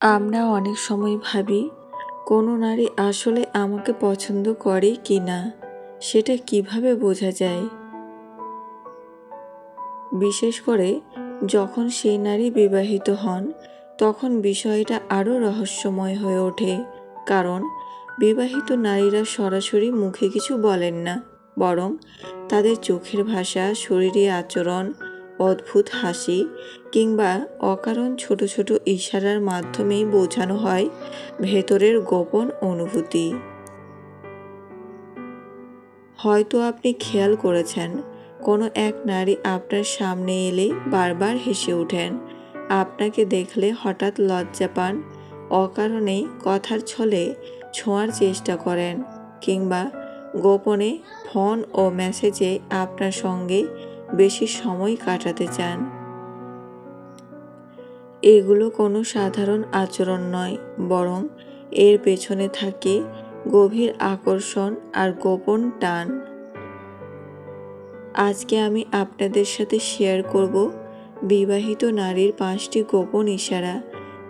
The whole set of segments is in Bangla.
আমরা অনেক সময় ভাবি, কোনো নারী আসলে আমাকে পছন্দ করে কি না? সেটা কীভাবে বোঝা যায়? বিশেষ করে যখন সেই নারী বিবাহিত হন, তখন বিষয়টা আরও রহস্যময় হয়ে ওঠে। কারণ, বিবাহিত নারীরা সরাসরি মুখে কিছু বলেন না, বরং তাদের চোখের ভাষা, শরীরে আচরণ অদ্ভুত হাসি কিংবা অকারণ ছোট ছোট ইশারার মাধ্যমেই বোঝানো হয় ভেতরের গোপন অনুভূতি। হয়তো আপনি খেয়াল করেছেন, কোনো এক নারী আপনার সামনে এলে বারবার হেসে ওঠেন। আপনাকে দেখলে হঠাৎ লজ্জা পান, অকারণে কথার ছলে ছোঁয়ার চেষ্টা করেন কিংবা গোপনে ফোন ও মেসেজে আপনার সঙ্গে বেশি সময় কাটাতে চান। এগুলো কোনো সাধারণ আচরণ নয়, বরং এর পেছনে থাকে গভীর আকর্ষণ আর গোপন টান। আজকে আমি আপনাদের সাথে শেয়ার করব বিবাহিত নারীর পাঁচটি গোপন ইশারা,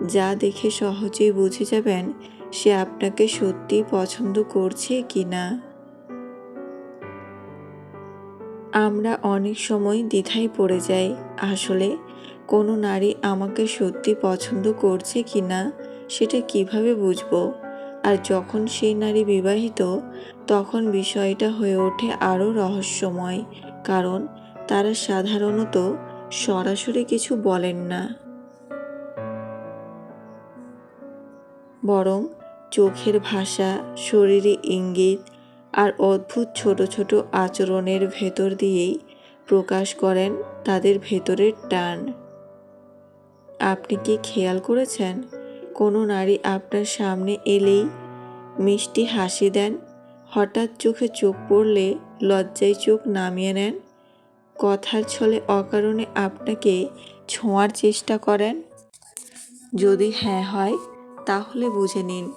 যা দেখে সহজেই বুঝে যাবেন সে আপনাকে সত্যি পছন্দ করছে কি না আমরা অনেক সময় দ্বিধায় পড়ে যাই, আসলে কোনো নারী আমাকে সত্যি পছন্দ করছে কি না সেটা কীভাবে বুঝব? আর যখন সেই নারী বিবাহিত, তখন বিষয়টা হয়ে ওঠে আরও রহস্যময়, কারণ তারা সাধারণত সরাসরি কিছু বলেন না। বরং চোখের ভাষা, শরীরে ইঙ্গিত আর অদ্ভুত ছোট ছোট আচরণের ভেতর দিয়েই প্রকাশ করেন তাদের ভেতরের টান। আপনি কি খেয়াল করেছেন? কোনো নারী আপনার সামনে এলেই মিষ্টি হাসি দেন, হঠাৎ চোখে চোখ পড়লে লজ্জায় চোখ নামিয়ে নেন, কথার ছলে অকারণে আপনাকে ছোঁয়ার চেষ্টা করেন? যদি হ্যাঁ হয়, তাহলে বুঝে নিন।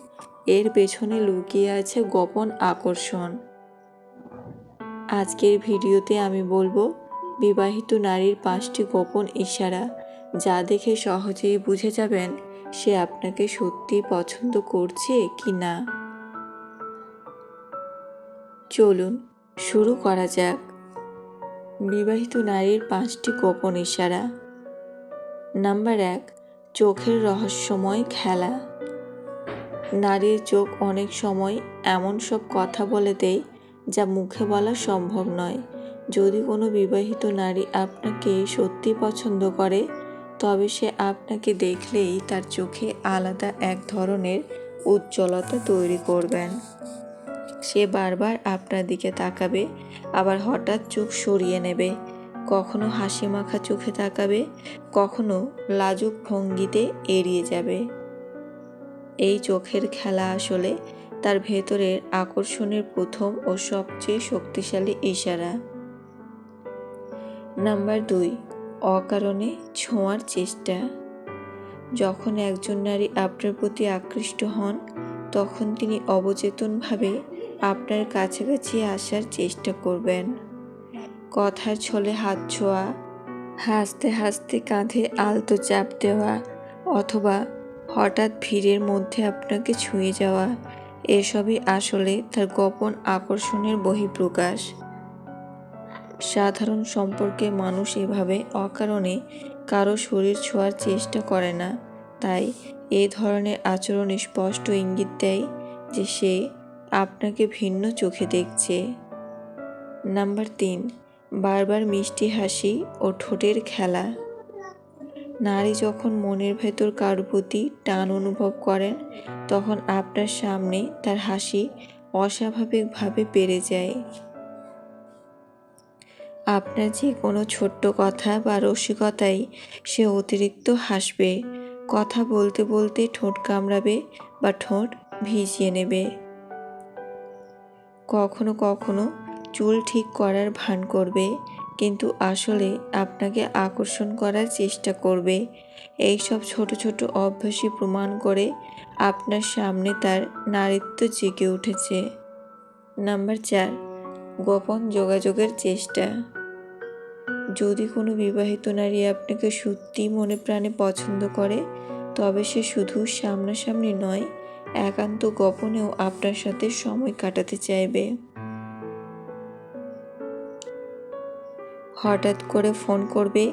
এর পেছনে লুকিয়ে আছে গোপন আকর্ষণ। আজকের ভিডিওতে আমি বলব, বিবাহিত নারীর পাঁচটি গোপন ইশারা। যা দেখে সহজেই বুঝে যাবেন সে আপনাকে সত্যি পছন্দ করছে কি না। চলুন, শুরু করা যাক। বিবাহিত নারীর পাঁচটি গোপন ইশারা। নাম্বার এক, চোখের রহস্যময় খেলা। নারীর চোখ অনেক সময় এমন সব কথা বলে দেয় যা মুখে বলা সম্ভব নয়। যদি কোনো বিবাহিত নারী আপনাকে সত্যি পছন্দ করে, তবে সে আপনাকে দেখলেই তার চোখে আলাদা এক ধরনের উজ্জ্বলতা তৈরি করবেন। সে বারবার আপনার দিকে তাকাবে, আবার হঠাৎ চোখ সরিয়ে নেবে। কখনো হাসি মাখা চোখে তাকাবে, কখনো লাজুক ভঙ্গিতে এড়িয়ে যাবে। এই চোখের খেলা আসলে তার ভেতরের আকর্ষণের প্রথম ও সবচেয়ে শক্তিশালী ইশারা। নাম্বার দুই, অকারণে ছোঁয়ার চেষ্টা। যখন একজন নারী আপনার প্রতি আকৃষ্ট হন, তখন তিনি অবচেতনভাবে আপনার কাছাকাছি আসার চেষ্টা করবেন। কথার ছলে হাত ছোঁয়া, হাসতে হাসতে কাঁধে আলতো চাপ দেওয়া অথবা হঠাৎ ভিড়ের মধ্যে আপনাকে ছুঁয়ে যাওয়া। এসবই আসলে তার গোপন আকর্ষণের বহিঃপ্রকাশ। সাধারণ সম্পর্কে মানুষ এভাবে অকারণে কারও শরীর ছোঁয়ার চেষ্টা করে না। তাই এ ধরনের আচরণ স্পষ্ট ইঙ্গিত দেয় যে সে আপনাকে ভিন্ন চোখে দেখছে। নাম্বার তিন, বারবার মিষ্টি হাসি ও ঠোঁটের খেলা। নারী যখন মনের ভেতর কারও প্রতি টান অনুভব করেন, তখন আপনার সামনে তার হাসি অস্বাভাবিকভাবে বেড়ে যায়। আপনার যে কোনো ছোট্ট কথা বা রসিকতাই সে অতিরিক্ত হাসবে, কথা বলতে বলতে ঠোঁট কামড়াবে বা ঠোঁট ভিজিয়ে নেবে। কখনো কখনো চুল ঠিক করার ভান করবে কিন্তু আসলে আপনাকে আকর্ষণ করার চেষ্টা করবে। এই সব ছোট ছোট অভ্যাসই প্রমাণ করে আপনার সামনে তার নারীত্ব জেগে উঠেছে। নাম্বার চার, গোপন যোগাযোগের চেষ্টা। যদি কোনো বিবাহিত নারী আপনাকে সত্যি মনে প্রাণে পছন্দ করে, তবে সে শুধু সামনাসামনি নয়, একান্ত গোপনেও আপনার সাথে সময় কাটাতে চাইবে। হঠাৎ করে ফোন করবে,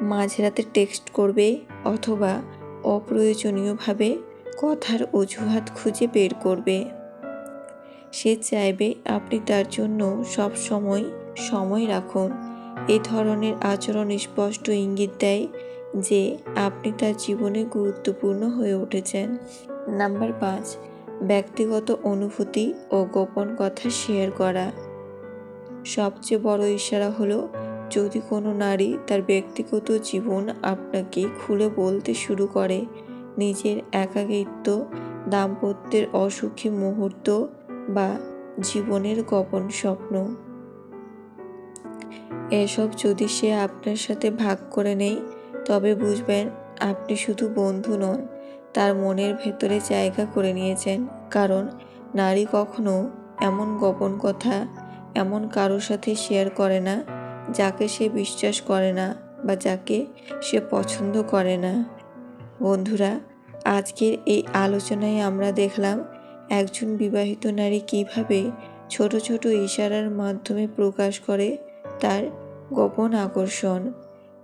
মাঝরাতে টেক্সট করবে অথবা অপ্রয়োজনীয়ভাবে কথার অজুহাত খুঁজে বের করবে। সে চাইবে আপনি তার জন্য সব সময় সময় রাখুন। এ ধরনের আচরণ স্পষ্ট ইঙ্গিত দেয় যে আপনি তার জীবনে গুরুত্বপূর্ণ হয়ে উঠেছেন। নাম্বার পাঁচ, ব্যক্তিগত অনুভূতি ও গোপন কথা শেয়ার করা। সবচেয়ে বড় ইশারা হলো যদি কোনো নারী তার ব্যক্তিগত জীবন আপনাকে খুলে বলতে শুরু করে, নিজের একাকিত্ব, দাম্পত্যের অসুখী মুহূর্ত বা জীবনের গোপন স্বপ্ন। এসব যদি সে আপনার সাথে ভাগ করে নেই তবে বুঝবেন আপনি শুধু বন্ধু নন, তার মনের ভেতরে জায়গা করে নিয়েছেন। কারণ নারী কখনো এমন গোপন কথা, এমন কারোর সাথে শেয়ার করে না। যাকে সে বিশ্বাস করে না বা যাকে সে পছন্দ করে না। বন্ধুরা, আজকের এই আলোচনায় আমরা দেখলাম একজন বিবাহিত নারী কীভাবে ছোট ছোট ইশারার মাধ্যমে প্রকাশ করে তার গোপন আকর্ষণ,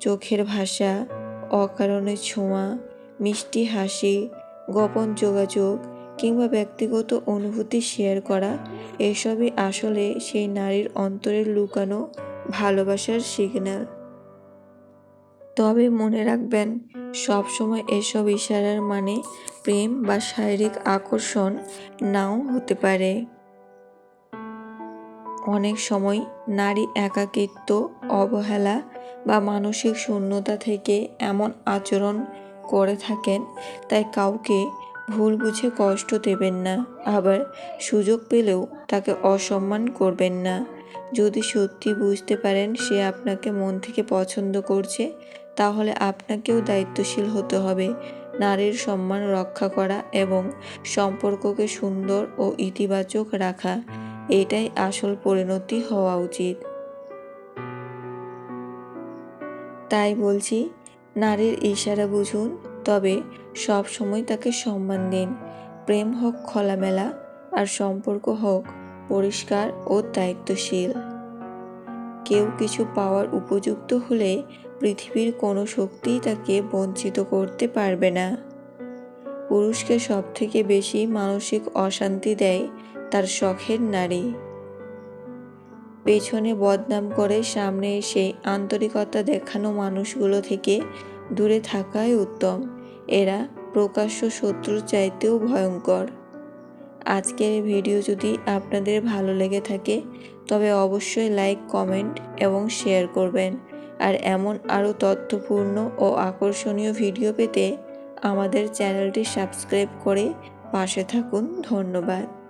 চোখের ভাষা, অকারণে ছোঁয়া, মিষ্টি হাসি, গোপন যোগাযোগ কিংবা ব্যক্তিগত অনুভূতি শেয়ার করা, এসবই আসলে সেই নারীর অন্তরের লুকানো ভালোবাসার সিগন্যাল তবে মনে রাখবেন, সবসময় এসব ইশারার মানে প্রেম বা শারীরিক আকর্ষণ নাও হতে পারে। অনেক সময় নারী একাকিত্ব, অবহেলা বা মানসিক শূন্যতা থেকে এমন আচরণ করে থাকেন, তাই কাউকে ভুল বুঝে কষ্ট দেবেন না। আবার সুযোগ পেলেও তাকে অসম্মান করবেন না। যদি সত্যি বুঝতে পারেন সে আপনাকে মন থেকে পছন্দ করছে, তাহলে আপনাকেও দায়িত্বশীল হতে হবে। নারীর সম্মান রক্ষা করা এবং সম্পর্ককে সুন্দর ও ইতিবাচক রাখা, এটাই আসল পরিণতি হওয়া উচিত। তাই বলছি, নারীর ইশারা বুঝুন, তবে সব সময় তাকে সম্মান দিন। প্রেম হোক খোলামেলা, আর সম্পর্ক হোক পরিষ্কার ও দায়িত্বশীল। কেউ কিছু পাওয়ার উপযুক্ত হলে পৃথিবীর কোনো শক্তিই তাকে বঞ্চিত করতে পারবে না। পুরুষকে সব থেকে বেশি মানসিক অশান্তি দেয় তার শখের নারী। পেছনে বদনাম করে সামনে এসে আন্তরিকতা দেখানো মানুষগুলো থেকে দূরে থাকাই উত্তম। এরা প্রকাশ্য শত্রুর চাইতেও ভয়ঙ্কর। আজকের ভিডিও যদি আপনাদের ভালো লেগে থাকে, তবে অবশ্যই লাইক, কমেন্ট এবং শেয়ার করবেন। আর এমন আরও তথ্যপূর্ণ ও আকর্ষণীয় ভিডিও পেতে আমাদের চ্যানেলটি সাবস্ক্রাইব করে পাশে থাকুন। ধন্যবাদ।